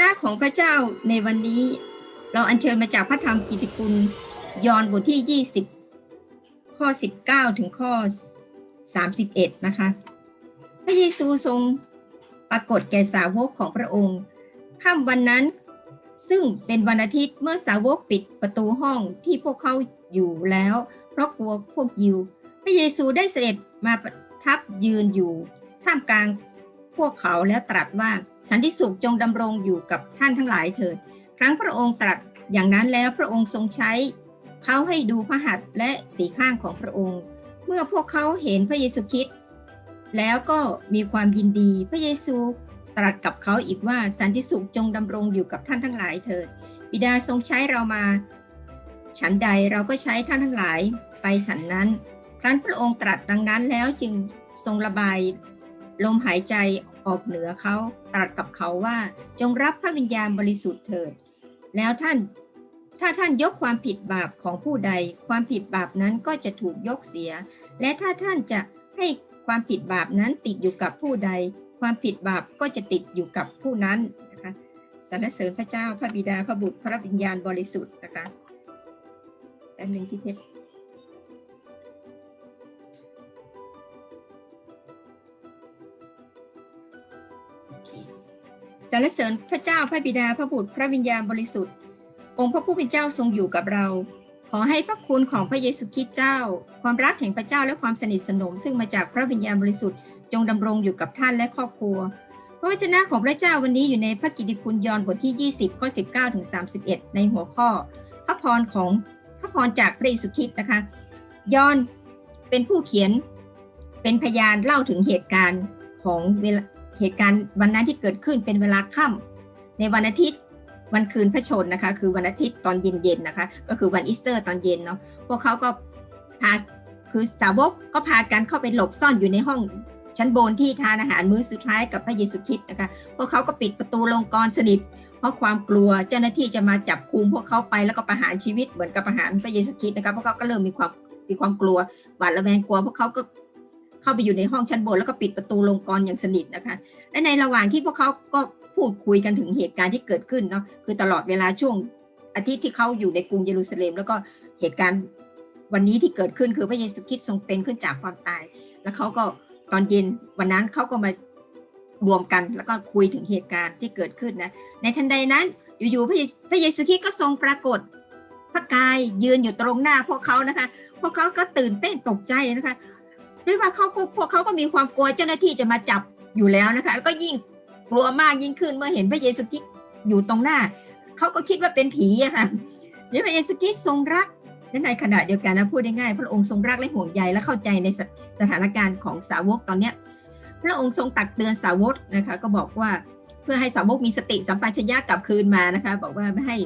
นะของพระเจ้าในวันนี้ เราอัญเชิญมาจากพระธรรมกิตติคุณยอห์นบทที่ 20 ข้อ 19 ถึงข้อ 31 นะคะ พระเยซูทรงปรากฏแก่สาวกของพระองค์ค่ำวันนั้นซึ่งเป็นวันอาทิตย์เมื่อสาวกปิดประตูห้องที่พวกเขาอยู่แล้ว เพราะกลัวพวกยิว พระเยซูได้เสด็จมาประทับยืนอยู่ ท่ามกลางพวกเขาแล้วตรัสว่า สันติสุขจงดำรงอยู่กับท่านทั้งหลายเถิด ครั้งพระองค์ตรัสอย่างนั้นแล้วพระองค์ทรงใช้เขาให้ดูพระหัตถ์และสีข้างของพระองค์ เมื่อพวกเขาเห็นพระเยซูคริสต์แล้วก็มีความยินดีพระเยซูตรัสกับเขาอีกว่าสันติสุขจงดำรงอยู่กับท่านทั้งหลายเถิด บิดาทรงใช้เรามา ฉันใดเราก็ใช้ท่านทั้งหลายไปฉันนั้น ครั้นพระองค์ตรัสดังนั้นแล้วจึงทรงระบาย ลมหายใจ ออกเหนือเขาตรัสกับเขาว่าจงรับพระวิญญาณบริสุทธิ์เถิด แล้วท่านถ้าท่านยกความผิดบาปของผู้ใด ความผิดบาปนั้นก็จะถูกยกเสีย และถ้าท่านจะให้ความผิดบาปนั้นติดอยู่กับผู้ใด ความผิดบาปก็จะติดอยู่กับผู้นั้นนะคะสรรเสริญพระเจ้าพระบิดาพระบุตรพระวิญญาณบริสุทธิ์นะคะอันหนึ่งที่เพชร สรรเสริญพระเจ้าพระบิดาพระบุตรพระวิญญาณบริสุทธิ์ องค์พระผู้เป็นเจ้าทรงอยู่กับเรา ขอให้พระคุณของพระเยซูคริสต์เจ้า ความรักแห่งพระเจ้าและความสนิทสนม ซึ่งมาจากพระวิญญาณบริสุทธิ์จงดำรงอยู่กับท่านและครอบครัว พระวจนะของพระเจ้าวันนี้อยู่ในพระกิติคุณยอห์นบทที่ 20 ข้อ 19 ถึง 31 ในหัวข้อ พระพรของพระพรจากพระเยซูคริสต์นะคะ ยอห์นเป็นผู้เขียนเป็นพยานเล่าถึงเหตุการณ์ของเวลา เหตุการณ์วันนั้นที่เกิดขึ้นเป็นเวลาค่ำในวันอาทิตย์วันคืนพระชนนะคะ คือวันอาทิตย์ตอนเย็นๆนะคะ ก็คือวันอีสเตอร์ตอนเย็นเนาะพวกเขาก็พาคือสาวกก็พากันเข้าไปหลบซ่อนอยู่ในห้องชั้นบนที่ทานอาหารมื้อสุดท้ายกับพระเยซูคริสต์นะคะ พวกเขาก็ปิดประตูลงกรสนิทเพราะความกลัวเจ้าหน้าที่จะมาจับคุมพวกเขาไปแล้วก็ประหารชีวิตเหมือนกับประหารพระเยซูคริสต์นะคะพวกเขาก็เริ่มมีความมีความกลัวหวาดระแวงกลัว พวกเขาก็ เข้าไปอยู่ในห้องชั้นบนแล้วก็ปิดประตูลงกรอย่างสนิทนะคะ และในระหว่างที่พวกเขาก็พูดคุยกันถึงเหตุการณ์ที่เกิดขึ้นเนาะคือตลอดเวลาช่วงอาทิตย์ที่เขาอยู่ในกรุงเยรูซาเล็ม แล้วก็เหตุการณ์วันนี้ที่เกิดขึ้นคือพระเยซูคริสต์ทรงเป็นขึ้นจากความตาย แล้วเขาก็ตอนเย็นวันนั้นเขาก็มารวมกันแล้วก็คุยถึงเหตุการณ์ที่เกิดขึ้นนะในทันใดนั้นอยู่ๆพระเยพระเยซูคริสต์ก็ทรงปรากฏพระกายยืนอยู่ตรงหน้าพวกเขานะคะ พวกเขาก็ตื่นเต้นตกใจนะคะ ด้วยว่าเขาพวกเขาก็มีความกลัวเจ้าหน้าที่จะมาจับอยู่แล้วนะคะแล้วก็ยิ่งกลัวมากยิ่งขึ้นเมื่อเห็นพระเยซูคริสต์อยู่ตรงหน้า เขาก็คิดว่าเป็นผีอะค่ะนี่พระเยซูคริสต์ทรงรักและในขณะเดียวกันนะพูดง่ายๆพระองค์ทรงรักและห่วงใยและเข้าใจในสสถานการณ์ของสาวกตอนเนี้ยพระองค์ทรงตักเตือนสาวกนะคะก็บอกว่าเพื่อให้สาวกมีสติสัมปชัญญะกลับคืนมานะคะบอกว่าไม่ให้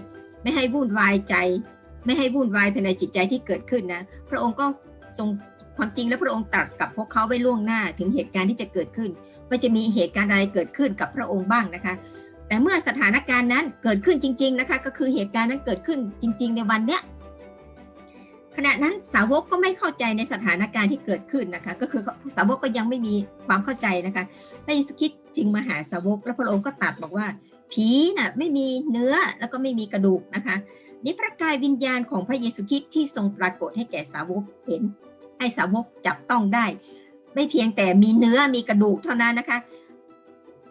ไม่ให้วุ่นวายใจ ไม่ให้วุ่นวายภายในจิตใจที่เกิดขึ้นนะพระองค์ก็ทรง ความจริงแล้วพระองค์ตรัสกับพวกเขาไว้ล่วงหน้าถึงเหตุการณ์ที่จะเกิดขึ้นว่าจะมีเหตุการณ์อะไรเกิดขึ้นกับพระองค์บ้างนะคะ แต่เมื่อสถานการณ์นั้นเกิดขึ้นจริง ๆนะคะ ก็คือเหตุการณ์นั้นเกิดขึ้นจริง ๆ ในวันเนี้ยขณะนั้นสาวกก็ไม่เข้าใจในสถานการณ์ที่เกิดขึ้นนะคะ ก็คือสาวกก็ยังไม่มีความเข้าใจนะคะพระเยซูคริสต์จึงมาหาสาวกแล้วพระองค์ก็ตรัสบอกว่า ผีน่ะไม่มีเนื้อแล้วก็ไม่มีกระดูกนะคะนี่พระกายวิญญาณของพระเยซูคริสต์ที่ทรงปรากฏให้แก่สาวกเห็น ให้สาวกจับต้องได้ ไม่เพียงแต่มีเนื้อมีกระดูกเท่านั้นนะคะ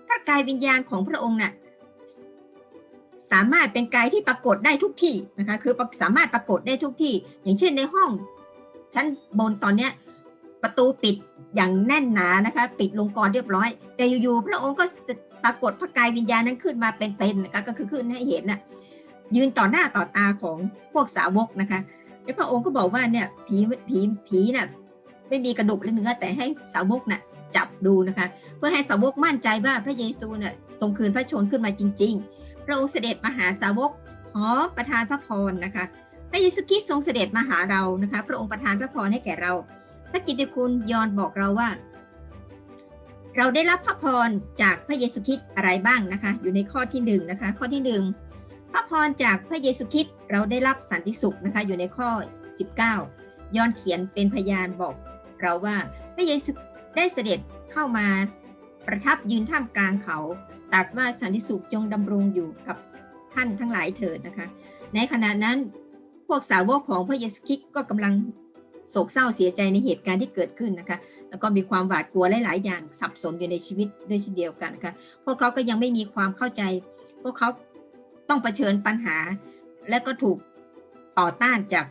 พระกายวิญญาณของพระองค์น่ะสามารถเป็นกายที่ปรากฏได้ทุกที่นะคะคือสามารถปรากฏได้ทุกที่ อย่างเช่นในห้องชั้นบนตอนเนี้ยประตูปิดอย่างแน่นหนานะคะ ปิดลงกรเรียบร้อย แต่อยู่ๆพระองค์ก็จะปรากฏพระกายวิญญาณนั้นขึ้นมาเป็นๆนะคะก็คือขึ้นให้เห็นน่ะยืนต่อหน้าต่อตาของพวกสาวกนะคะ แล้วพระองค์ก็บอกว่าเนี่ยผีผีผีน่ะไม่มีกระดูกและเนื้อแต่ให้สาวกน่ะจับดูนะคะ เพื่อให้สาวกมั่นใจว่าพระเยซูน่ะทรงคืนพระชนขึ้นมาจริง ๆ พระองค์เสด็จมาหาสาวกขอประทานพระพรนะคะ พระเยซูคริสต์ทรงเสด็จมาหาเรานะคะ พระองค์ประทานพระพรให้แก่เรา พระกิตติคุณยอนบอกเราว่า เราได้รับพระพรจากพระเยซูคริสต์อะไรบ้างนะคะ อยู่ในข้อที่หนึ่งนะคะข้อที่หนึ่ง พระพรจากพระเยซูคริสต์เราได้รับสันติสุขนะคะอยู่ในข้อ 19 ย้อนเขียนเป็นพยานบอกเราว่าพระเยซูได้เสด็จเข้ามาประทับยืนท่ามกลางเขาตรัสว่าสันติสุขจงดำรงอยู่กับท่านทั้งหลายเถิดนะคะ ในขณะนั้นพวกสาวกของพระเยซูคริสต์ก็กำลังโศกเศร้าเสียใจในเหตุการณ์ที่เกิดขึ้นนะคะ แล้วก็มีความหวาดกลัวหลาย ๆ อย่างสับสนอยู่ในชีวิตด้วยเช่นเดียวกันนะคะพวกเขาก็ยังไม่มีความเข้าใจ พวกเขา ต้องเผชิญปัญหา และก็ถูกต่อต้านจาก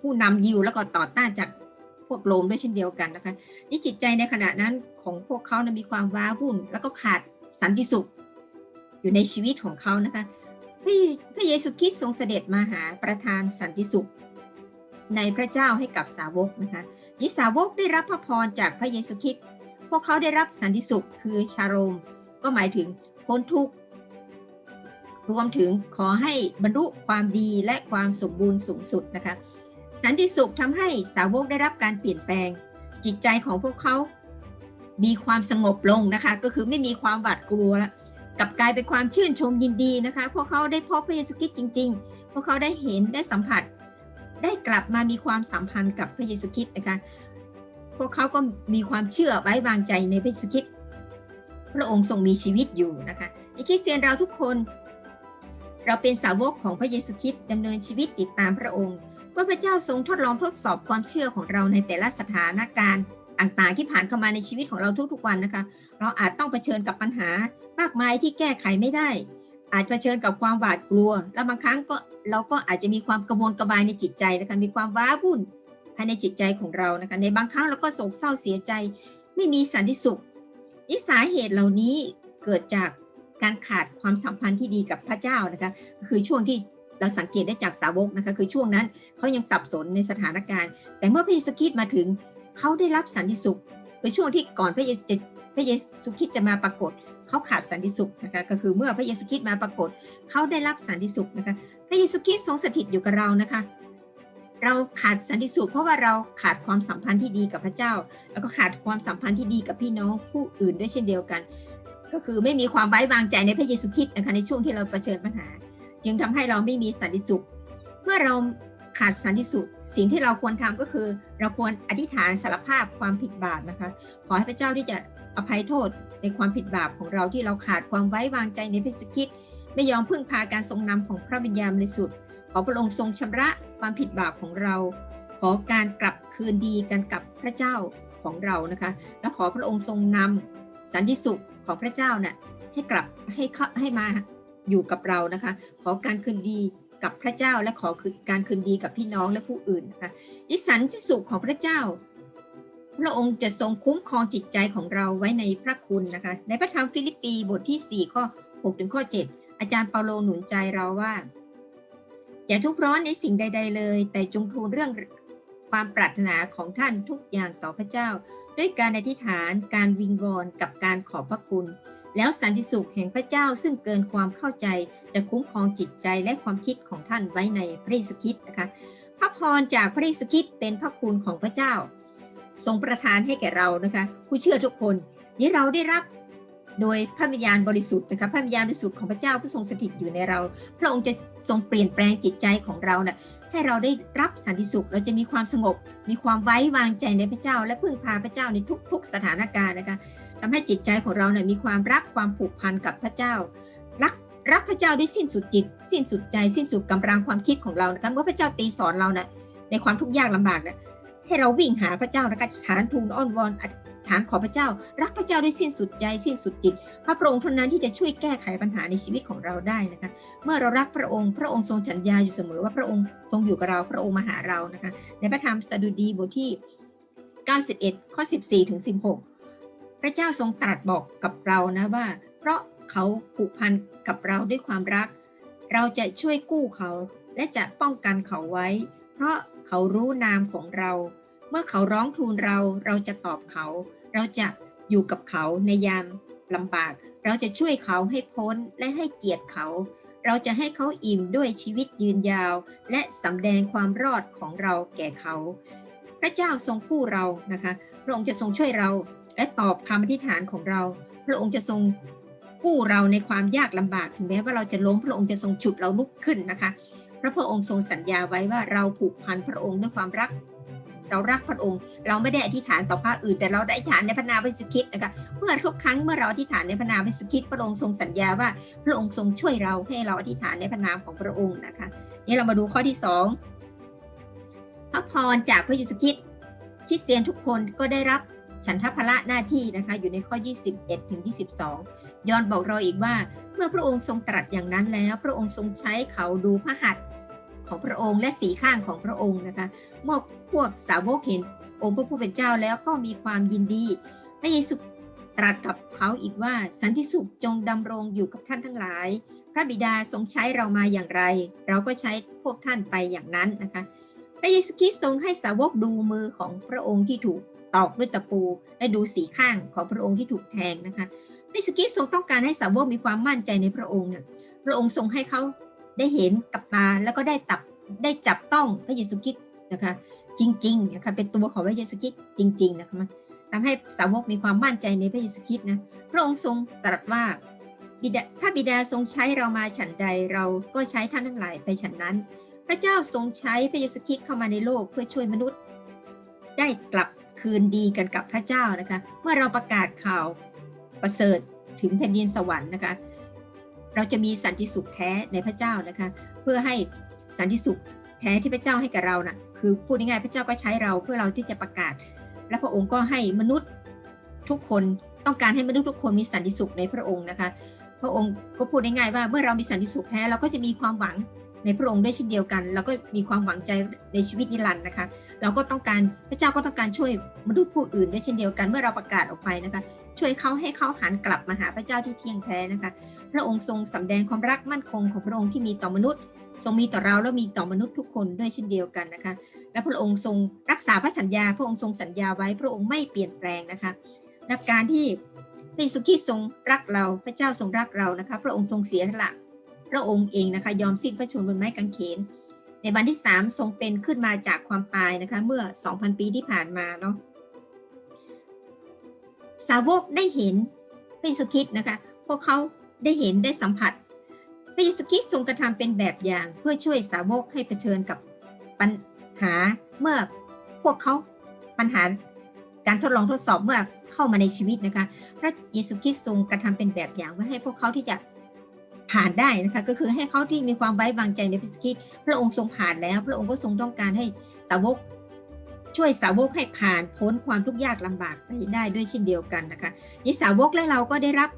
ผู้นำยิวแล้วก็ต่อต้านจากพวกโรมด้วยเช่นเดียวกันนะคะนี่จิตใจในขณะนั้นของพวกเขานะมีความว้าวุ่น แล้วก็ขาดสันติสุข อยู่ในชีวิตของเขานะคะพระพระเยซูคริสต์ทรงเสด็จมาหาประทานสันติสุข ในพระเจ้าให้กับสาวกนะคะนี่สาวกได้รับพระพรจากพระเยซูคริสต์พวกเขาได้รับสันติสุขคือชาโรม ก็หมายถึงพ้นทุกข์ รวมถึงขอให้บรรลุความดีและความสมบูรณ์สูงสุดนะคะ สันติสุขทำให้สาวกได้รับการเปลี่ยนแปลง จิตใจของพวกเขา มีความสงบลงนะคะ ก็คือไม่มีความหวาดกลัวแล้วกลับกลายเป็นความชื่นชมยินดีนะคะ พวกเขาได้พบพระเยซูคริสต์จริง ๆ พวกเขาได้เห็นได้สัมผัส ได้กลับมามีความสัมพันธ์กับพระเยซูคริสต์นะคะ พวกเขาก็มีความเชื่อไว้วางใจในพระเยซูคริสต์ พระองค์ทรงมีชีวิตอยู่นะคะในคริสเตียนเราทุกคน เราเป็นสาวกของพระเยซูคริสต์ดำเนินชีวิตติดตามพระองค์เมื่อพระเจ้าทรงทดลองทดสอบความเชื่อของเราในแต่ละสถานการณ์ต่างๆ ที่ผ่านเข้ามาในชีวิตของเราทุกๆวันนะคะ เราอาจต้องเผชิญกับปัญหามากมายที่แก้ไขไม่ได้ อาจเผชิญกับความหวาดกลัว และบางครั้งก็เราก็อาจจะมีความกังวลกระบายในจิตใจนะคะมีความว้าวุ่นภายในจิตใจของเรานะคะในบางครั้งเราก็โศกเศร้าเสียใจ ไม่มีสันติสุขนิสาเหตุเหล่านี้เกิดจาก การขาดความสัมพันธ์ที่ดีกับพระเจ้านะคะคือช่วงที่เราสังเกตได้จากสาวกนะคะคือช่วงนั้นเขายังสับสนในสถานการณ์ แต่เมื่อพระเยซูคริสต์มาถึงเขาได้รับสันติสุขคือช่วงที่ก่อนพระเยซูพระเยซูคริสต์จะมาปรากฏเขาขาดสันติสุขนะคะก็คือเมื่อพระเยซูคริสต์มาปรากฏเขาได้รับสันติสุขนะคะพระเยซูคริสต์ทรงสถิตอยู่กับเรานะคะเราขาดสันติสุขเพราะว่าเราขาดความสัมพันธ์ที่ดีกับพระเจ้า แล้วก็ขาดความสัมพันธ์ที่ดีกับพี่น้องผู้อื่นด้วยเช่นเดียวกัน ก็คือไม่มีความไว้วางใจในพระเยซูคริสต์นะคะในช่วงที่เราเผชิญปัญหา จึงทำให้เราไม่มีสันติสุข เมื่อเราขาดสันติสุข สิ่งที่เราควรทำก็คือ เราควรอธิษฐานสารภาพความผิดบาปนะคะ ขอให้พระเจ้าที่จะอภัยโทษในความผิดบาปของเราที่เราขาดความไว้วางใจในพระเยซูคริสต์ไม่ยอมพึ่งพาการทรงนำของพระวิญญาณบริสุทธิ์ขอพระองค์ทรงชำระความผิดบาปของเรา ขอการกลับคืนดีกันกับพระเจ้าของเรานะคะ แล้วขอพระองค์ทรงนำสันติสุข ของพระเจ้าน่ะให้กลับให้ให้มาอยู่กับเรานะคะ ขอการคืนดีกับพระเจ้าและขอคือการคืนดีกับพี่น้องและผู้อื่นนะคะนิสันติสุขของพระเจ้า พระองค์จะทรงคุ้มครองจิตใจของเราไว้ในพระคุณนะคะ ในพระธรรมฟิลิปปีบทที่4ข้อ6ถึงข้อ 7 อาจารย์เปาโลหนุนใจเราว่า อย่าทุกข์ร้อนในสิ่งใด ๆ เลย แต่จงทูลเรื่องความปรารถนาของท่านทุกอย่างต่อพระเจ้า ด้วยการอธิษฐาน การวิงวอนกับการขอบพระคุณ แล้วสันติสุขแห่งพระเจ้าซึ่งเกินความเข้าใจจะคุ้มครองจิตใจและความคิดของท่านไว้ในพระเยซูคริสต์นะคะ พระพรจากพระเยซูคริสต์เป็นพระคุณของพระเจ้า ทรงประทานให้แก่เรานะคะ ผู้เชื่อทุกคนนี้เราได้รับ โดยพระวิญญาณบริสุทธิ์นะคะพระวิญญาณบริสุทธิ์ของพระเจ้าผู้ทรงสถิตอยู่ในเรา พระองค์จะทรงเปลี่ยนแปลงจิตใจของเรานะ่ะให้เราได้รับสันติสุข เราจะมีความสงบ มีความไว้วางใจในพระเจ้า และพึ่งพาพระเจ้าในทุก ๆ สถานการณ์นะคะทำให้จิตใจของเราเนี่ยมีความรักความผูกพันกับพระเจ้า รักรักพระเจ้าด้วยสิ้นสุดจิต สิ้นสุดใจ สิ้นสุดกำลังความคิดของเรานะคะเมื่อพระเจ้าตีสอนเรานะในความทุกข์ยากลำบากนะให้เราวิ่งหาพระเจ้านะคะฐานทูลอ้อนวอน ฐานขอพระเจ้า รักพระเจ้าด้วยสิ้นสุดใจสิ้นสุดจิต พระพระองค์เท่านั้นที่จะช่วยแก้ไขปัญหาในชีวิตของเราได้นะคะ เมื่อเรารักพระองค์ พระองค์ทรงสัญญาอยู่เสมอว่าพระองค์ทรงอยู่กับเราพระองค์มาหาเรานะคะ ในพระธรรมสดุดีบทที่ 91 ข้อ 14 ถึง 16 พระเจ้าทรงตรัสบอกกับเรานะว่า เพราะเขาผูกพันกับเราด้วยความรัก เราจะช่วยกู้เขาและจะป้องกันเขาไว้ เพราะเขารู้นามของเรา เมื่อเขาร้องทูลเราเราจะตอบเขา เราจะอยู่กับเขาในยามลำบาก เราจะช่วยเขาให้พ้นและให้เกียรติเขา เราจะให้เขาอิ่มด้วยชีวิตยืนยาว และสำแดงความรอดของเราแก่เขา พระเจ้าทรงกู้เรานะคะพระองค์จะทรงช่วยเราและตอบคำอธิษฐานของเรา พระองค์จะทรงกู้เราในความยากลำบากถึงแม้ว่าเราจะล้มพระองค์จะทรงฉุดเราลุกขึ้นนะคะพระพระองค์ทรงสัญญาไว้ว่าเราผูกพันพระองค์ด้วยความรัก เรารักพระองค์ เราไม่ได้อธิษฐานต่อพระอื่น แต่เราได้อธิษฐานในพระนามพระเยซูคริสต์นะคะเมื่อทุกครั้งเมื่อเราอธิษฐานในพระนามพระเยซูคริสต์พระองค์ทรงสัญญาว่าพระองค์ทรงช่วยเราให้เราอธิษฐานในพระนามของพระองค์นะคะนี่เรามาดูข้อที่สองพระพรจากพระเยซูคริสต์คริสเตียนทุกคนก็ได้รับฉันทภละหน้าที่นะคะอยู่ในข้อ 21 ถึง 22 ยอนบอกเราอีกว่า เมื่อพระองค์ทรงตรัสอย่างนั้นแล้ว พระองค์ทรงใช้เขาดูพระหัตถ์ ของพระองค์และสีข้างของพระองค์นะคะเมื่อพวกสาวกเห็นองค์พระผู้เป็นเจ้าแล้วก็มีความยินดีพระเยซูตรัสกับเขาอีกว่าสันติสุขจงดำรงอยู่กับท่านทั้งหลาย พระบิดาทรงใช้เรามาอย่างไร เราก็ใช้พวกท่านไปอย่างนั้นนะคะพระเยซูคริสต์ทรงให้สาวกดูมือของพระองค์ที่ถูกตอกด้วยตะปู และดูสีข้างของพระองค์ที่ถูกแทงนะคะพระเยซูคริสต์ทรงต้องการให้สาวกมีความมั่นใจในพระองค์เนี่ยพระองค์ทรงให้เขา ได้เห็นกับตาแล้วก็ได้ตับได้จับต้องพระเยซูคริสต์นะคะจริงๆนะคะเป็นตัวของพระเยซูคริสต์จริง ๆ นะคะทำให้สาวกมีความมั่นใจในพระเยซูคริสต์นะพระองค์ทรงตรัสว่าบิดาพระบิดาทรงใช้เรามาฉันใดเราก็ใช้ท่านทั้งหลายไปฉันนั้น พระเจ้าทรงใช้พระเยซูคริสต์เข้ามาในโลกเพื่อช่วยมนุษย์ ได้กลับคืนดีกันกับพระเจ้านะคะ เมื่อเราประกาศข่าวประเสริฐถึงแผ่นดินสวรรค์นะคะ เราจะมีสันติสุขแท้ในพระเจ้านะคะ เพื่อให้สันติสุขแท้ที่พระเจ้าให้กับเรานะ่ะคือพูดง่ายๆพระเจ้าก็ใช้เราเพื่อเราที่จะประกาศ และพระองค์ก็ให้มนุษย์ทุกคนต้องการให้มนุษย์ทุกคนมีสันติสุขในพระองค์นะคะ พระองค์ก็พูดง่ายๆว่าเมื่อเรามีสันติสุขแท้เราก็จะมีความหวัง ในพระองค์ด้วยเช่นเดียวกัน เราก็มีความหวังใจในชีวิตนิรันดร์นะคะ เราก็ต้องการพระเจ้าก็ต้องการช่วยมนุษย์ผู้อื่นด้วยเช่นเดียวกันเมื่อเราประกาศออกไปนะคะ ช่วยเขาให้เขาหันกลับมาหาพระเจ้าที่เที่ยงแท้นะคะ พระองค์ทรงสำแดงความรักมั่นคงของพระองค์ที่มีต่อมนุษย์ ทรงมีต่อเราและมีต่อมนุษย์ทุกคนด้วยเช่นเดียวกันนะคะ และพระองค์ทรงรักษาพระสัญญา พระองค์ทรงสัญญาไว้พระองค์ไม่เปลี่ยนแปลงนะคะนับการที่พระเยซูคริสต์ทรงรักเรา พระเจ้าทรงรักเรานะคะ พระองค์ทรงเสียสละ พระองค์เองนะคะยอมสิ้นพระชนม์บนไม้กางเขน ในวันที่สามทรงเป็นขึ้นมาจากความตายนะคะเมื่อ 2,000 ปีที่ผ่านมาเนาะสาวกได้เห็นพระเยซูคริสต์นะคะพวกเขาได้เห็นได้สัมผัสพระเยซูคริสต์ทรงกระทำเป็นแบบอย่างเพื่อช่วยสาวกให้เผชิญกับปัญหาเมื่อพวกเขาปัญหาการทดลองทดสอบเมื่อเข้ามาในชีวิตนะคะ พระเยซูคริสต์ทรงกระทำเป็นแบบอย่างเพื่อให้พวกเขาที่จะ ผ่านได้นะคะก็คือให้เขาที่มีความไว้วางใจในพระเยซูคริสต์พระองค์ทรงผ่านแล้ว พระองค์ก็ทรงต้องการให้สาวกช่วยสาวกให้ผ่านพ้นความทุกข์ยากลำบากไปได้ด้วยเช่นเดียวกันนะคะนี่สาวกและเราก็ได้รับ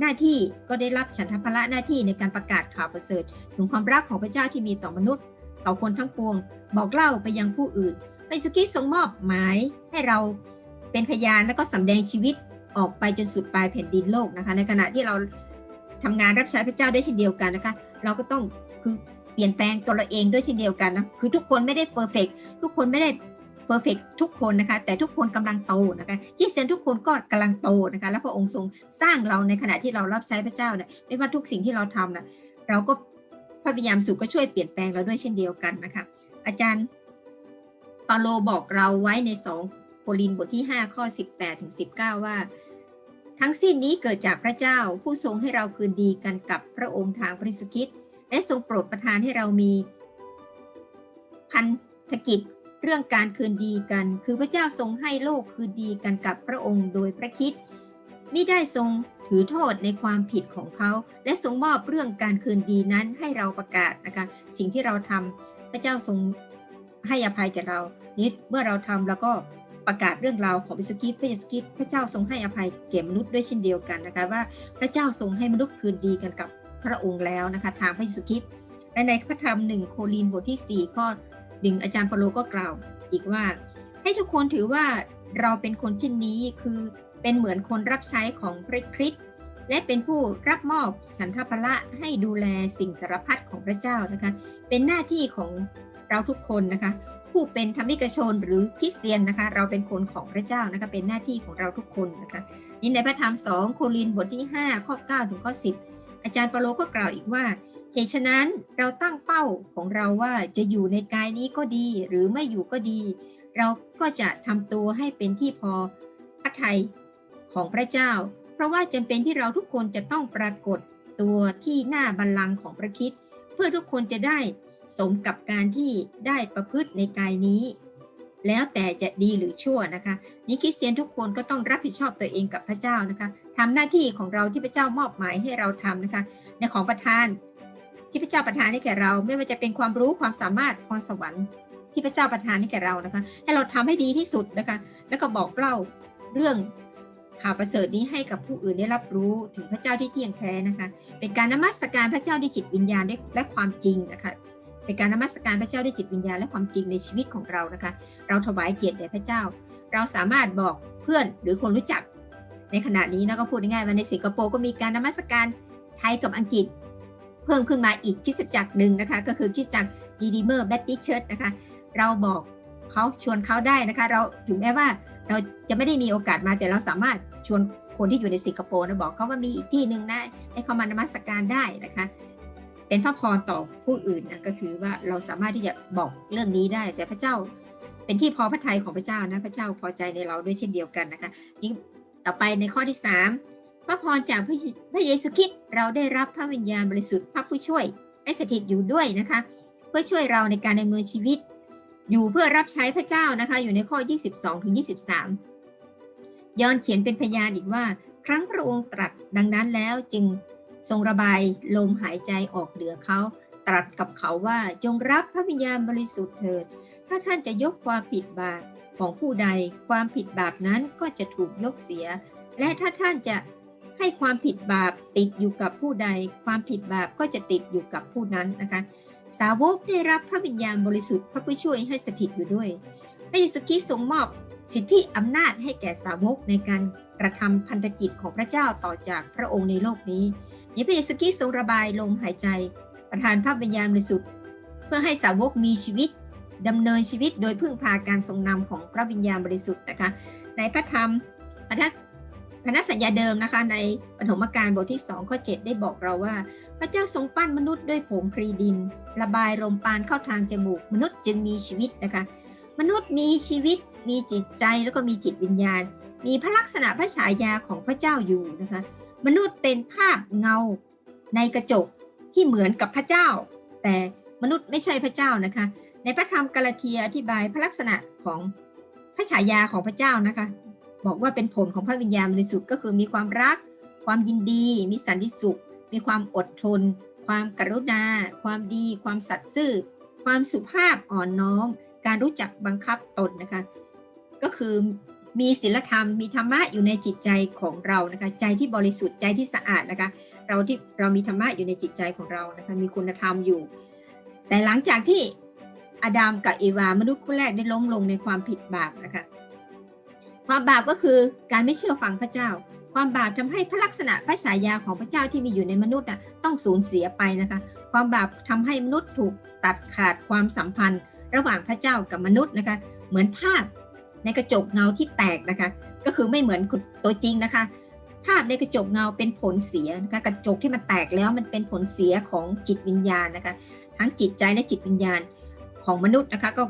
หน้าที่ก็ได้รับฉันทภละหน้าที่ในการประกาศข่าวประเสริฐถึงความรักของพระเจ้าที่มีต่อมนุษย์ ต่อคนทั้งปวง บอกเล่าไปยังผู้อื่นพระเยซูคริสต์ทรงมอบหมายให้เราเป็นพยานและก็สำแดงชีวิตออกไปจนสุดปลายแผ่นดินโลกนะคะ ในขณะที่เรา ทำงานรับใช้พระเจ้าด้วยเช่นเดียวกันนะคะ เราก็ต้องคือเปลี่ยนแปลงตัวเราเองด้วยเช่นเดียวกันนะคือทุกคนไม่ได้เพอร์เฟกทุกคนไม่ได้เพอร์เฟกทุกคนนะคะ แต่ทุกคนกำลังโตนะคะคริสเตียนทุกคนก็กำลังโตนะคะ แล้วพระองค์ทรงสร้างเราในขณะที่เรารับใช้พระเจ้าเนี่ยไม่ว่าทุกสิ่งที่เราทำนะเราก็พระวิญญาณสุขก็ช่วยเปลี่ยนแปลงเราด้วยเช่นเดียวกันนะคะ อาจารย์ปาโลบอกเราไว้ในสองโครินบทที่ 5 ข้อ 18ถึง19 ว่า ทั้งสิ้นนี้เกิดจากพระเจ้าผู้ทรงให้เราคืนดีกันกับพระองค์ทางพระสุคิดและทรงโปรดประทานให้เรามีพันธกิจเรื่องการคืนดีกัน คือพระเจ้าทรงให้โลกคืนดีกันกับพระองค์โดยพระคิดมิได้ทรงถือโทษในความผิดของเขา และทรงมอบเรื่องการคืนดีนั้นให้เราประกาศนะคะสิ่งที่เราทำพระเจ้าทรงให้อภัยแก่เรานี่เมื่อเราทำแล้วก็ ประกาศเรื่องราวของพระสุกิตพระเยซูคริสต์พระเจ้าทรงให้อภัยแก่มนุษย์ด้วยเช่นเดียวกันนะคะว่าพระเจ้าทรงให้มนุษย์คืนดีกันกับพระองค์แล้วนะคะทางพระเยซูคริสต์และในพระธรรมหนึ่งโครินบทที่4ข้อหนึ่งอาจารย์เปาโลก็กล่าวอีกว่า ให้ทุกคนถือว่าเราเป็นคนเช่นนี้คือเป็นเหมือนคนรับใช้ของพระคริสต์และเป็นผู้รับมอบสันทภละให้ดูแลสิ่งสารพัดของพระเจ้านะคะ เป็นหน้าที่ของเราทุกคนนะคะ ผู้เป็นธรรมิกชนหรือคริสเตียนนะคะ เราเป็นคนของพระเจ้านะคะเป็นหน้าที่ของเราทุกคนนะคะนี่ในพระธรรมสองโครินบทที่ 5 ข้อ 9 ถึงข้อ 10 อาจารย์ปาโลก็กล่าวอีกว่าเหตุฉะนั้นเราตั้งเป้าของเราว่าจะอยู่ในกายนี้ก็ดีหรือไม่อยู่ก็ดี เราก็จะทำตัวให้เป็นที่พอพระทัยของพระเจ้า เพราะว่าจำเป็นที่เราทุกคนจะต้องปรากฏตัวที่หน้าบัลลังก์ของพระคิดเพื่อทุกคนจะได้ สมกับการที่ได้ประพฤติในกายนี้ แล้วแต่จะดีหรือชั่วนะคะนี่คริสเตียนทุกคนก็ต้องรับผิดชอบตัวเองกับพระเจ้านะคะทำหน้าที่ของเราที่พระเจ้ามอบหมายให้เราทำนะคะ ในของประทานที่พระเจ้าประทานให้แก่เรา ไม่ว่าจะเป็นความรู้ความสามารถพรสวรรค์ที่พระเจ้าประทานให้แก่เรานะคะ ให้เราทำให้ดีที่สุดนะคะ แล้วก็บอกเล่าเรื่องข่าวประเสริฐนี้ให้กับผู้อื่นได้รับรู้ถึงพระเจ้าที่เที่ยงแท้นะคะ เป็นการนมัสการพระเจ้าด้วยจิตวิญญาณและความจริงนะคะ เป็นการนมัสการพระเจ้าด้วยจิตวิญญาณและความจริงในชีวิตของเรานะคะ เราถวายเกียรติแด่พระเจ้า เราสามารถบอกเพื่อนหรือคนรู้จัก ในขณะนี้นะก็พูดง่ายๆว่าในสิงคโปร์ก็มีการนมัสการไทยกับอังกฤษ เพิ่มขึ้นมาอีกคิสจักรหนึ่งนะคะ ก็คือคิสจักรดีดีเมอร์แบตติเชิร์ตนะคะ เราบอกเขาชวนเขาได้นะคะ เราถึงแม้ว่าเราจะไม่ได้มีโอกาสมาแต่เราสามารถชวนคนที่อยู่ในสิงคโปร์นะบอกเขาว่ามีอีกที่หนึ่งนะให้เขามานมัสการได้นะคะ เป็นพระพรต่อผู้อื่นนะก็คือว่าเราสามารถที่จะบอกเรื่องนี้ได้ แต่พระเจ้าเป็นที่พอพระทัยของพระเจ้านะพระเจ้าพอใจในเราด้วยเช่นเดียวกันนะคะนี่ต่อไปในข้อที่ 3 พระพรจากพระพระเยซูคริสต์เราได้รับพระวิญญาณบริสุทธิ์พระผู้ช่วยให้สถิตอยู่ด้วยนะคะ เพื่อช่วยเราในการดำเนินชีวิต อยู่เพื่อรับใช้พระเจ้านะคะ อยู่ในข้อ 22ถึง23 ยอนเขียนเป็นพยานอีกว่า ครั้งพระองค์ตรัสดังนั้นแล้วจึง ทรงระบายลมหายใจออกเหลือเขา ตรัสกับเขาว่าจงรับพระวิญญาณบริสุทธิ์เถิด ถ้าท่านจะยกความผิดบาปของผู้ใด ความผิดบาปนั้นก็จะถูกยกเสีย และถ้าท่านจะให้ความผิดบาปติดอยู่กับผู้ใด ความผิดบาปก็จะติดอยู่กับผู้นั้นนะคะ สาวกได้รับพระวิญญาณบริสุทธิ์พระผู้ช่วยให้สถิตอยู่ด้วยพระเยซูคริสต์ทรงมอบสิทธิอำนาจให้แก่สาวกในการกระทำพันธกิจของพระเจ้าต่อจากพระองค์ในโลกนี้ นี้พระเยซูคริสต์ทรงระบายลมหายใจ ประทานพระวิญญาณบริสุทธิ์เพื่อให้สาวกมีชีวิตดำเนินชีวิตโดยพึ่งพาการทรงนำของพระวิญญาณบริสุทธิ์นะคะในพระธรรมพันธพันธสัญญาเดิมนะคะในปฐมกาลบทที่2ข้อ7ได้บอกเราว่า พระเจ้าทรงปั้นมนุษย์ด้วยผงพรีดิน ระบายลมปานเข้าทางจมูก มนุษย์จึงมีชีวิตนะคะ มนุษย์มีชีวิต มีจิตใจแล้วก็มีจิตวิญญาณ มีพระลักษณะพระฉายาของพระเจ้าอยู่นะคะ มนุษย์เป็นภาพเงาในกระจกที่เหมือนกับพระเจ้า แต่มนุษย์ไม่ใช่พระเจ้านะคะ ในพระธรรมกาลาเทียอธิบายพระลักษณะของพระฉายาของพระเจ้านะคะ บอกว่าเป็นผลของพระวิญญาณบริสุทธิ์ก็คือมีความรัก ความยินดี มีสันติสุข มีความอดทน ความกรุณา ความดี ความสัตย์ซื่อ ความสุภาพอ่อนน้อม การรู้จักบังคับตนนะคะ ก็คือ มีศีลธรรมมีธรรมะอยู่ในจิตใจของเรานะคะใจที่บริสุทธิ์ใจที่สะอาดนะคะเราที่เรามีธรรมะอยู่ในจิตใจของเรานะคะมีคุณธรรมอยู่ แต่หลังจากที่อาดัมกับเอวามนุษย์คู่แรกได้ล้มลงในความผิดบาปนะคะความบาปก็คือการไม่เชื่อฟังพระเจ้า ความบาปทำให้พระลักษณะพระฉายาของพระเจ้าที่มีอยู่ในมนุษย์น่ะต้องสูญเสียไปนะคะความบาปทำให้มนุษย์ถูกตัดขาดความสัมพันธ์ ระหว่างพระเจ้ากับมนุษย์นะคะเหมือนภาพ ในกระจกเงาที่แตกนะคะ ก็คือไม่เหมือนตัวจริงนะคะ ภาพในกระจกเงาเป็นผลเสียนะคะกระจกที่มันแตกแล้วมันเป็นผลเสียของจิตวิญญาณนะคะ ทั้งจิตใจและจิตวิญญาณของมนุษย์นะคะก็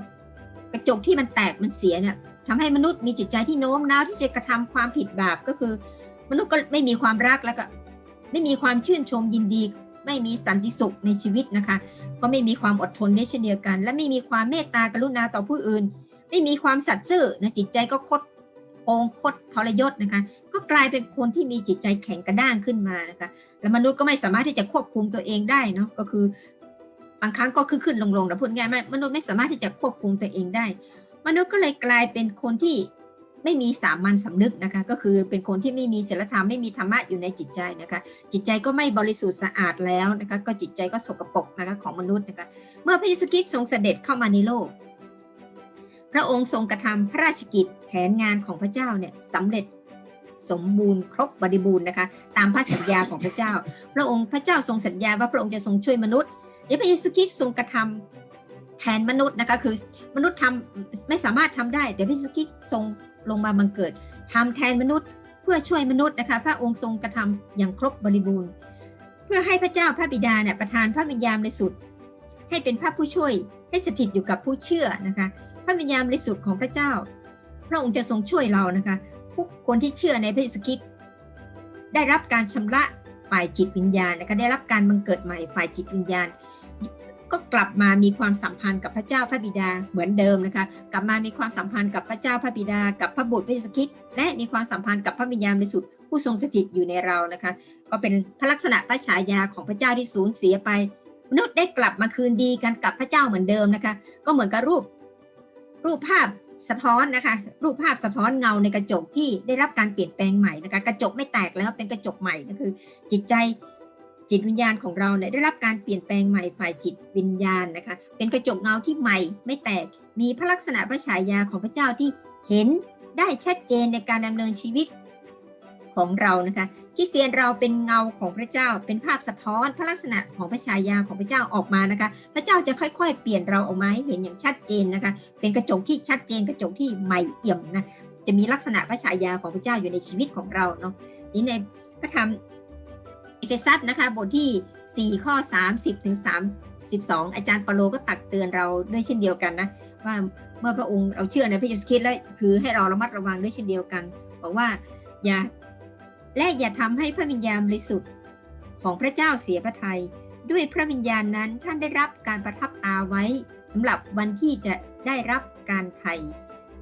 กระจกที่มันแตกมันเสียเนี่ยทำให้มนุษย์มีจิตใจที่โน้มน้าวที่จะกระทำความผิดบาปก็คือ มนุษย์ก็ไม่มีความรักแล้วก็ไม่มีความชื่นชมยินดี ไม่มีสันติสุขในชีวิตนะคะ ก็ไม่มีความอดทนได้เช่นเดียวกัน และไม่มีความเมตตากรุณาต่อผู้อื่น ไม่มีความสัตย์ซื่อนะจิตใจก็คดโกงคดทรยศนะคะ ก็กลายเป็นคนที่มีจิตใจแข็งกระด้างขึ้นมานะคะ แล้วมนุษย์ก็ไม่สามารถที่จะควบคุมตัวเองได้เนาะก็คือบางครั้งก็ขึ้นขึ้นลงลงนะพูดง่ายมนุษย์ไม่สามารถที่จะควบคุมตัวเองได้ มนุษย์ก็เลยกลายเป็นคนที่ไม่มีสามัญสำนึกนะคะ ก็คือเป็นคนที่ไม่มีศีลธรรมไม่มีธรรมะอยู่ในจิตใจนะคะ จิตใจก็ไม่บริสุทธิ์สะอาดแล้วนะคะ ก็จิตใจก็สกปรกนะคะของมนุษย์นะคะ เมื่อพระเยซูคริสต์ทรงเสด็จเข้ามาในโลก ระองค์ทรงกระทำพระราชกิจแผนงานของพระเจ้าเนี่ยสำเร็จสมบูรณ์ครบบริบูรณ์นะคะ ตามพระสัญญาของพระเจ้า พระองค์พระเจ้าทรงสัญญาว่าพระองค์จะทรงช่วยมนุษย์เดี๋ยวพระเยซูคริสต์ทรงกระทำแทนมนุษย์นะคะคือมนุษย์ทำไม่สามารถทำได้ แต่พระเยซูคริสต์ทรงลงมาบังเกิดทำแทนมนุษย์เพื่อช่วยมนุษย์นะคะ พระองค์ทรงกระทำอย่างครบบริบูรณ์ เพื่อให้พระเจ้าพระบิดาเนี่ยประทานพระวิญญาณบริสุทธิ์ให้เป็นพระผู้ช่วยให้สถิตอยู่กับผู้เชื่อนะคะ พระวิญญาณบริสุทธิ์ของพระเจ้า พระองค์จะทรงช่วยเรานะคะผู้คนที่เชื่อในพระเยซูคริสต์ได้รับการชำระฝ่ายจิตวิญญาณนะคะได้รับการบังเกิดใหม่ฝ่ายจิตวิญญาณ ก็กลับมามีความสัมพันธ์กับพระเจ้าพระบิดาเหมือนเดิมนะคะกลับมามีความสัมพันธ์กับพระเจ้าพระบิดา กับพระบุตรพระเยซูคริสต์และมีความสัมพันธ์กับพระวิญญาณบริสุทธิ์ผู้ทรงสถิตอยู่ในเรานะคะก็เป็นพระลักษณะพระฉายาของพระเจ้าที่สูญเสียไปมนุษย์ได้กลับมาคืนดีกันกับพระเจ้าเหมือนเดิมนะคะ ก็เหมือนกับรูป รูปภาพสะท้อนนะคะ รูปภาพสะท้อนเงาในกระจกที่ได้รับการเปลี่ยนแปลงใหม่นะคะกระจกไม่แตกแล้วเป็นกระจกใหม่ก็คือ จิตใจจิตวิญญาณของเราเนี่ยได้รับการเปลี่ยนแปลงใหม่ฝ่ายจิตวิญญาณนะคะ เป็นกระจกเงาที่ใหม่ไม่แตก มีพระลักษณะพระฉายาของพระเจ้าที่เห็นได้ชัดเจนในการดำเนินชีวิตของเรานะคะ คริสเตียนเราเป็นเงาของพระเจ้า เป็นภาพสะท้อนพระลักษณะของพระฉายาของพระเจ้าออกมานะคะ พระเจ้าจะค่อยๆ เปลี่ยนเราออกมาให้เห็นอย่างชัดเจนนะคะ เป็นกระจกที่ชัดเจนกระจกที่ใหม่เอี่ยมนะ จะมีลักษณะพระฉายาของพระเจ้าอยู่ในชีวิตของเราเนาะ นี่ในพระธรรมเอเฟซัสนะคะบทที่ 4 ข้อ 30ถึง32 อาจารย์ปาโลก็ตักเตือนเราด้วยเช่นเดียวกันนะว่าเมื่อพระองค์เราเชื่อในพระเยซูคริสต์และคือให้เราระมัดระวังด้วยเช่นเดียวกัน บอกว่าอย่า และอย่าทำให้พระวิญญาณบริสุทธิ์ ของพระเจ้าเสียพระทัยด้วยพระวิญญาณนั้นท่านได้รับการประทับตาไว้สำหรับวันที่จะได้รับการไถ่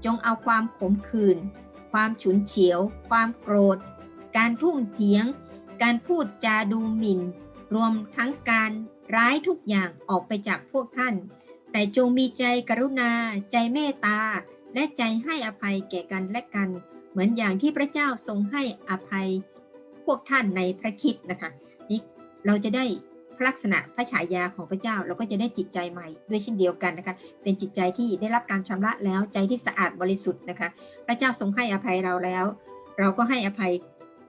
จงเอาความขมขื่นความฉุนเฉียว ความโกรธ การทุ่มเถียง การพูดจาดูหมิ่น รวมทั้งการร้ายทุกอย่างออกไปจากพวกท่าน แต่จงมีใจกรุณา ใจเมตตา และใจให้อภัยแก่กันและกัน เหมือนอย่างที่พระเจ้าทรงให้อภัยพวกท่านในพระคิดนะคะนี่เราจะได้พระลักษณะพระฉายาของพระเจ้าเราก็จะได้จิตใจใหม่ด้วยเช่นเดียวกันนะคะ เป็นจิตใจที่ได้รับการชำระแล้วใจที่สะอาดบริสุทธิ์นะคะ พระเจ้าทรงให้อภัยเราแล้ว เราก็ให้อภัย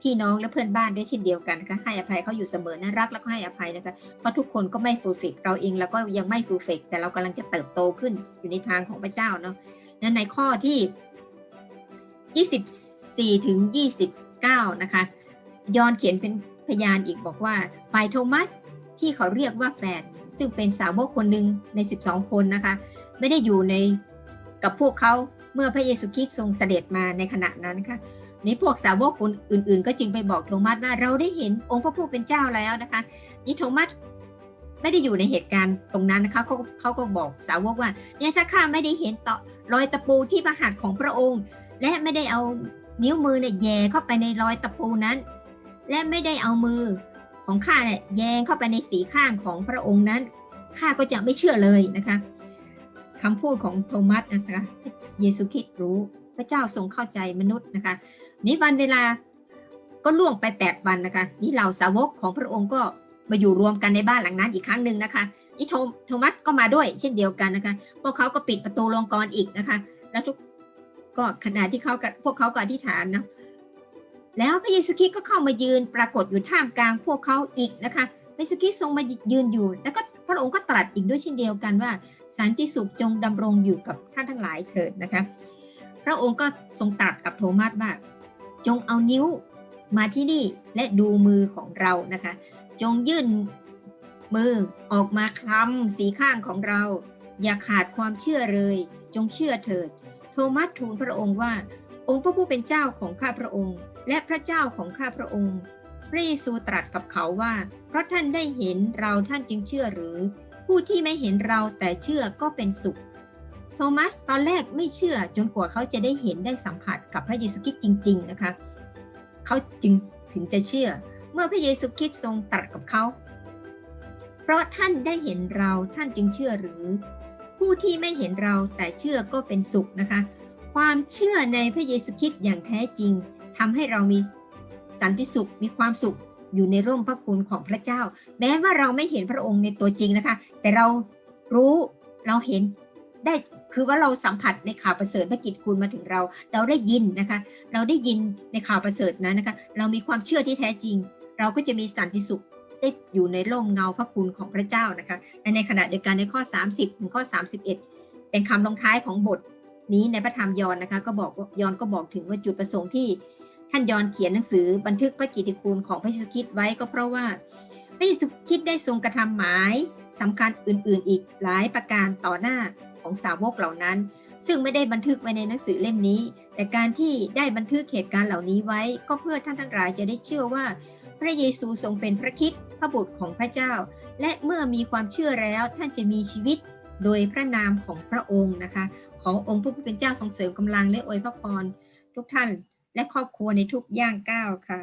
พี่น้องและเพื่อนบ้านด้วยเช่นเดียวกันนะคะให้อภัยเขาอยู่เสมอนะรักแล้วก็ให้อภัยนะคะเพราะทุกคนก็ไม่ฟูลฟิกเราเองเราก็ยังไม่ฟูลฟิกแต่เรากำลังจะเติบโตขึ้นอยู่ในทางของพระเจ้าเนาะนั้นในข้อที่ 24ถึง29 นะคะ ยอนเขียนเป็นพยานอีกบอกว่าฝ่ายโทมัสที่เขาเรียกว่าแฟดซึ่งเป็นสาวกคนหนึ่งใน 12 คนนะคะ ไม่ได้อยู่ในกับพวกเขาเมื่อพระเยซูคริสต์ทรงเสด็จมาในขณะนั้นค่ะนี่พวกสาวกคนอื่น ๆ ก็จึงไปบอกโทมัสว่าเราได้เห็นองค์พระผู้เป็นเจ้าแล้วนะคะนี่โทมัสไม่ได้อยู่ในเหตุการณ์ตรงนั้นนะคะเขาเขาก็บอกสาวกว่าเนี่ยถ้าข้าไม่ได้เห็นต่อรอยตะปูที่พระหัตของพระองค์ และไม่ได้เอานิ้วมือเนี่ยแย่เข้าไปในรอยตะปูนั้น และไม่ได้เอามือของข้าเนี่ยแยงเข้าไปในสีข้างของพระองค์นั้นข้าก็จะไม่เชื่อเลยนะคะคำพูดของโทมัสนะคะเยซูคริสต์รู้พระเจ้าทรงเข้าใจมนุษย์นะคะนี่วันเวลาก็ล่วงไปแปดวันนะคะนี่เหล่าสาวกของพระองค์ก็มาอยู่รวมกันในบ้านหลังนั้นอีกครั้งหนึ่งนะคะนี่โทมัสก็มาด้วยเช่นเดียวกันนะคะพวกเขาก็ปิดประตูลงกรอีกนะคะ แล้วทุก ก็ขณะที่เขากับพวกเขาก็อธิษฐานนะแล้วพระเยซูคริสต์ก็เข้ามายืนปรากฏอยู่ท่ามกลางพวกเขาอีกนะคะพระเยซูคริสต์ทรงมายืนอยู่ แล้วก็พระองค์ก็ตรัสอีกด้วยเช่นเดียวกันว่า สันติสุขจงดำรงอยู่กับท่านทั้งหลายเถิดนะคะ พระองค์ก็ทรงตรัสกับโทมัสว่าจงเอานิ้วมาที่นี่และดูมือของเรานะคะ จงยื่นมือออกมาคลำสีข้างของเรา อย่าขาดความเชื่อเลย จงเชื่อเถิด โทมัสทูลพระองค์ว่า องค์พระผู้เป็นเจ้าของข้าพระองค์ และพระเจ้าของข้าพระองค์ พระเยซูตรัสกับเขาว่า เพราะท่านได้เห็นเราท่านจึงเชื่อหรือ ผู้ที่ไม่เห็นเราแต่เชื่อก็เป็นสุข โทมัสตอนแรกไม่เชื่อจนกว่าเขาจะได้เห็นได้สัมผัสกับพระเยซูคริสต์จริง ๆนะคะ เขาจึงถึงจะเชื่อ เมื่อพระเยซูคริสต์ทรงตรัสกับเขา เพราะท่านได้เห็นเราท่านจึงเชื่อหรือ ผู้ที่ไม่เห็นเราแต่เชื่อก็เป็นสุขนะคะ ความเชื่อในพระเยซูคริสต์อย่างแท้จริงทำให้เรามีสันติสุขมีความสุขอยู่ในร่มพระคุณของพระเจ้า แม้ว่าเราไม่เห็นพระองค์ในตัวจริงนะคะ แต่เรารู้เราเห็นได้คือว่าเราสัมผัสในข่าวประเสริฐพระกิตคุณมาถึงเรา เราได้ยินนะคะ เราได้ยินในข่าวประเสริฐนั้นนะคะ เรามีความเชื่อที่แท้จริง เราก็จะมีสันติสุข ได้อยู่ในร่มเงาพระคุณของพระเจ้านะคะและในขณะเดียวกันในข้อ 30 ถึงข้อ 31 เป็นคำลงท้ายของบทนี้ในพระธรรมยอนนะคะก็บอกยอนก็บอกถึงว่าจุดประสงค์ที่ท่านยอนเขียนหนังสือบันทึกพระกิตติคุณของพระเยซูคริสต์ไว้ก็เพราะว่าพระเยซูคริสต์ได้ทรงกระทำหมายสำคัญอื่น ๆ อีกหลายประการต่อหน้าของสาวกเหล่านั้น ซึ่งไม่ได้บันทึกไว้ในหนังสือเล่มนี้ แต่การที่ได้บันทึกเหตุการณ์เหล่านี้ไว้ ก็เพื่อท่านทั้งหลายจะได้เชื่อว่า พระเยซูทรงเป็นพระคริสต์ พระบุตรของพระเจ้า และเมื่อมีความเชื่อแล้วท่านจะมีชีวิตโดยพระนามของพระองค์นะคะ ขององค์พระผู้เป็นเจ้าทรงเสริมกำลังและอวยพระพรทุกท่านและครอบครัวในทุกย่างก้าวค่ะ